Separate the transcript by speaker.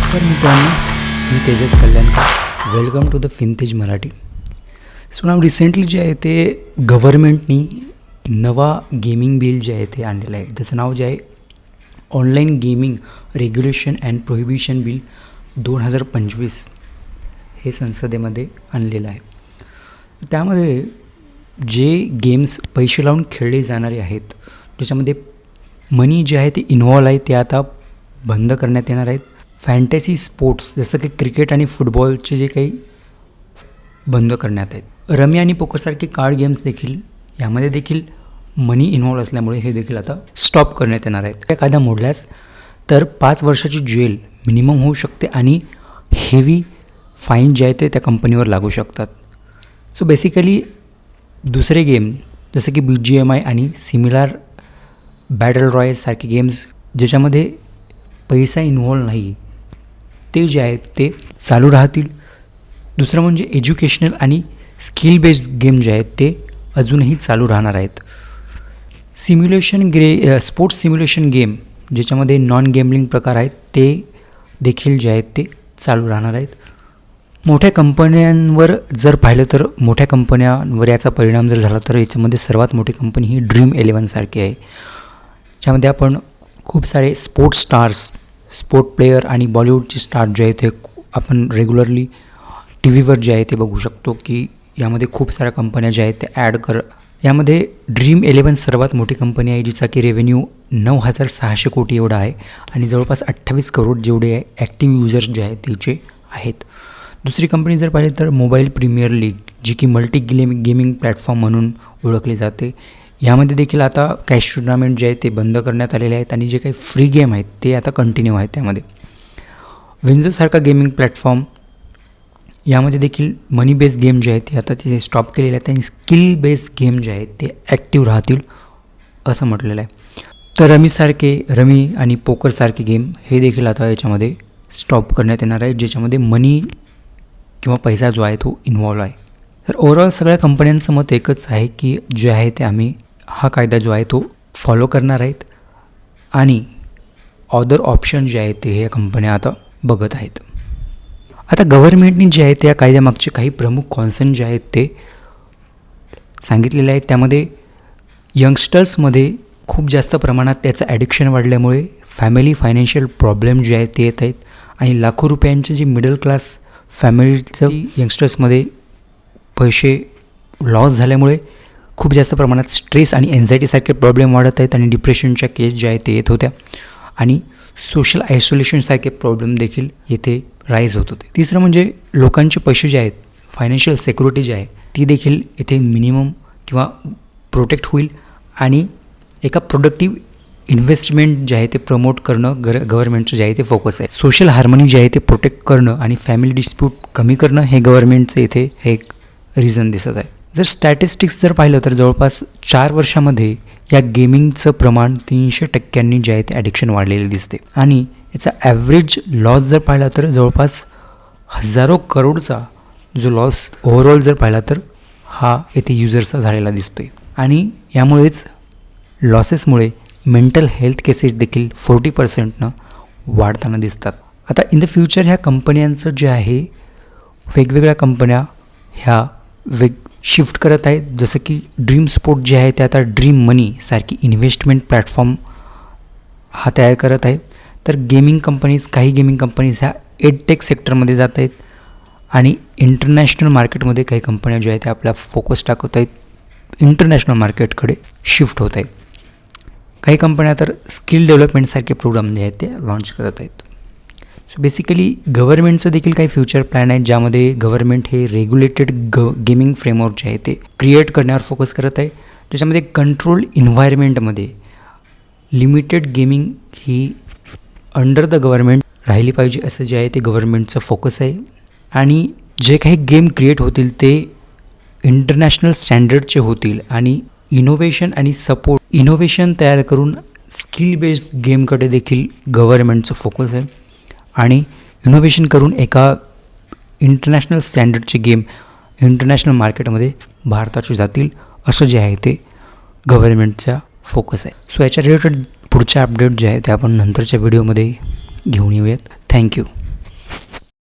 Speaker 1: नमस्कार मित्रांनो मी Tejas Kalyankar. Welcome to the Fintej Marathi so now recently जे आहे ते गव्हर्मेंटनी नवा गेमिंग बिल जे आहे ते आणलेलं आहे. त्याचं नाव जे आहे online gaming regulation and prohibition bill दोन हजार पंचवीस हे संसदेमध्ये आणलेलं आहे. त्यामध्ये जे गेम्स पैसे लावून खेळले जाणारे आहेत ज्याच्यामध्ये मनी जे आहे ते इन्व्हॉल्व आहे ते आता बंद करण्यात येणार आहेत. फॅन्टसी स्पोर्ट्स जसं की क्रिकेट आणि फुटबॉलचे जे काही बंद करण्यात आहेत. रमी आणि पोकरसारखे कार्ड गेम्स देखील यामध्ये देखील मनी इन्व्हॉल्व असल्यामुळे हे देखील आता स्टॉप करण्यात येणार आहेत. त्या कायदा मोडल्यास तर पाच वर्षाची ज्वेल मिनिमम होऊ शकते आणि हेवी फाईन जे आहे ते त्या कंपनीवर लागू शकतात. सो बेसिकली दुसरे गेम जसं की बी जी एम आय आणि सिमिलर बॅटल रॉयलसारखे गेम्स ज्याच्यामध्ये पैसा इन्व्हॉल्व नाही ते जे आहेत ते चालू राहतील. दुसरं म्हणजे एज्युकेशनल आणि स्किल बेस्ड गेम जे आहेत ते अजूनही चालू राहणार आहेत. Simulation grey sports simulation game ज्याच्यामध्ये नॉन गेमलिंग प्रकार आहेत ते देखील जे आहेत ते चालू राहणार आहेत. मोठ्या कंपन्यांवर जर पाहिलं तर मोठ्या कंपन्यांवर याचा परिणाम जर झाला तर याच्यामध्ये सर्वात मोठी कंपनी ही ड्रीम इलेवनसारखी आहे. ज्यामध्ये आपण खूप सारे स्पोर्ट्स स्टार्स स्पोर्ट प्लेयर आणि बॉलिवूडचे स्टार जे आहेत ते आपण रेग्युलरली टी व्हीवर जे आहे ते बघू शकतो की यामध्ये खूप साऱ्या कंपन्या ज्या आहेत त्या ॲड कर यामध्ये ड्रीम इलेवन सर्वात मोठी कंपनी आहे जिचा की रेव्हेन्यू नऊ हजार सहाशे कोटी एवढा आहे आणि जवळपास अठ्ठावीस करोड जेवढे आहे ॲक्टिव्ह युजर्स जे आहेत त्याचे आहेत. दुसरी कंपनी जर पाहिली तर मोबाईल प्रीमियर लीग जी की मल्टी गेम गेमिंग प्लॅटफॉर्म म्हणून ओळखली जाते. यामध्ये देखील आता कॅश टुर्नामेंट जे आहे ते बंद करण्यात आलेले आहेत आणि जे काही फ्री गेम आहेत ते आता कंटिन्यू आहेत त्यामध्ये. विंझोसारखा गेमिंग प्लॅटफॉर्म यामध्ये देखील मनी बेस्ड गेम जे आहेत ते आता तिथे स्टॉप केलेले आहेत आणि स्किल बेस्ड गेम जे आहेत ते ॲक्टिव्ह राहतील असं म्हटलेलं आहे. तर रमीसारखे रमी आणि पोकरसारखे गेम हे देखील आता याच्यामध्ये स्टॉप करण्यात येणार आहे ज्याच्यामध्ये मनी किंवा पैसा जो आहे तो इन्व्हॉल्व आहे. तर ओव्हरऑल सगळ्या कंपन्यांचं मत एकच आहे की जे आहे ते आम्ही हा कायदा जो आहे तो फॉलो करणार आहेत आणि ऑदर ऑप्शन जे आहेत ते ह्या कंपन्या आता बघत आहेत. आता गव्हर्नमेंटने जे आहे त्या कायद्यामागचे काही प्रमुख कॉन्सर्न जे आहेत ते सांगितलेले आहेत. त्यामध्ये यंगस्टर्समध्ये खूप जास्त प्रमाणात त्याचं ॲडिक्शन वाढल्यामुळे फॅमिली फायनान्शियल प्रॉब्लेम जे आहेत ते येत आहेत. आणि लाखो रुपयांचे जे मिडल क्लास फॅमिलीचं यंगस्टर्समध्ये पैसे लॉस झाल्यामुळे खूप जास्त प्रमाणात स्ट्रेस आणि एन्झायटीसारखे प्रॉब्लेम वाढत आहेत आणि डिप्रेशनच्या केस ज्या आहेत ते येत होत्या. आणि सोशल आयसोलेशनसारखे प्रॉब्लेम देखील येथे राईज होत होते. तिसरं म्हणजे लोकांचे पैसे जे आहेत फायनान्शियल सेक्युरिटी जी आहे ती देखील येथे मिनिमम किंवा प्रोटेक्ट होईल आणि एका प्रोडक्टिव्ह इन्व्हेस्टमेंट जे आहे ते प्रमोट करणं गर गव्हर्नमेंटचं जे आहे ते फोकस आहे. सोशल हार्मनी जे आहे ते प्रोटेक्ट करणं आणि फॅमिली डिस्प्यूट कमी करणं हे गव्हर्नमेंटचं इथे एक रिझन दिसत आहे. जर स्टॅटिस्टिक्स जर पाहिलं तर जवळपास चार वर्षामध्ये या गेमिंगचं प्रमाण तीनशे टक्क्यांनी जे आहे ते ॲडिक्शन वाढलेले दिसते. आणि याचा ॲव्हरेज लॉस जर पाहिला तर जवळपास हजारो करोडचा जो लॉस ओव्हरऑल जर पाहिला तर हा येथे युजर्सचा झालेला दिसतो आहे आणि यामुळेच लॉसेसमुळे मेंटल हेल्थ केसेस देखील फोर्टी पर्सेंटनं वाढताना दिसतात. आता इन द फ्युचर ह्या कंपन्यांचं जे आहे वेगवेगळ्या कंपन्या ह्या वेग शिफ्ट करत आहेत जसं की ड्रीम स्पोर्ट जे आहे ते आता ड्रीम मनी सारखी इन्व्हेस्टमेंट प्लॅटफॉर्म हा तयार करत आहे. तर गेमिंग कंपनीज काही गेमिंग कंपनीज ह्या एडटेक सेक्टरमध्ये जात आहेत आणि इंटरनॅशनल मार्केटमध्ये काही कंपन्या ज्या आहेत त्या आपला फोकस टाकत आहेत. इंटरनॅशनल मार्केटकडे शिफ्ट होत आहेत. काही कंपन्या तर स्किल डेव्हलपमेंटसारखे प्रोग्राम जे आहेत ते लॉन्च करत आहेत. सो बेसिकली गव्हर्नमेंटचं देखील काही फ्युचर प्लॅन आहेत ज्यामध्ये गव्हर्नमेंट हे रेग्युलेटेड ग गेमिंग फ्रेमवर्क जे आहे ते क्रिएट करण्यावर फोकस करत आहे. त्याच्यामध्ये कंट्रोल इन्व्हायरमेंटमध्ये लिमिटेड गेमिंग ही अंडर द गव्हर्नमेंट राहिली पाहिजे असं जे आहे ते गव्हर्नमेंटचं फोकस आहे. आणि जे काही गेम क्रिएट होतील ते इंटरनॅशनल स्टँडर्डचे होतील आणि इनोव्हेशन आणि सपोर्ट इनोव्हेशन तयार करून स्किल बेस्ड गेमकडे देखील गव्हर्नमेंटचं फोकस आहे. आणि इनोव्हेशन करून एका इंटरनॅशनल स्टँडर्डचे गेम इंटरनॅशनल मार्केटमध्ये भारताचे जातील असं जे आहे ते गव्हर्नमेंटचा फोकस आहे. सो याच्या रिलेटेड पुढच्या अपडेट जे आहे ते आपण नंतरच्या व्हिडिओमध्ये घेऊन येऊयात. थँक्यू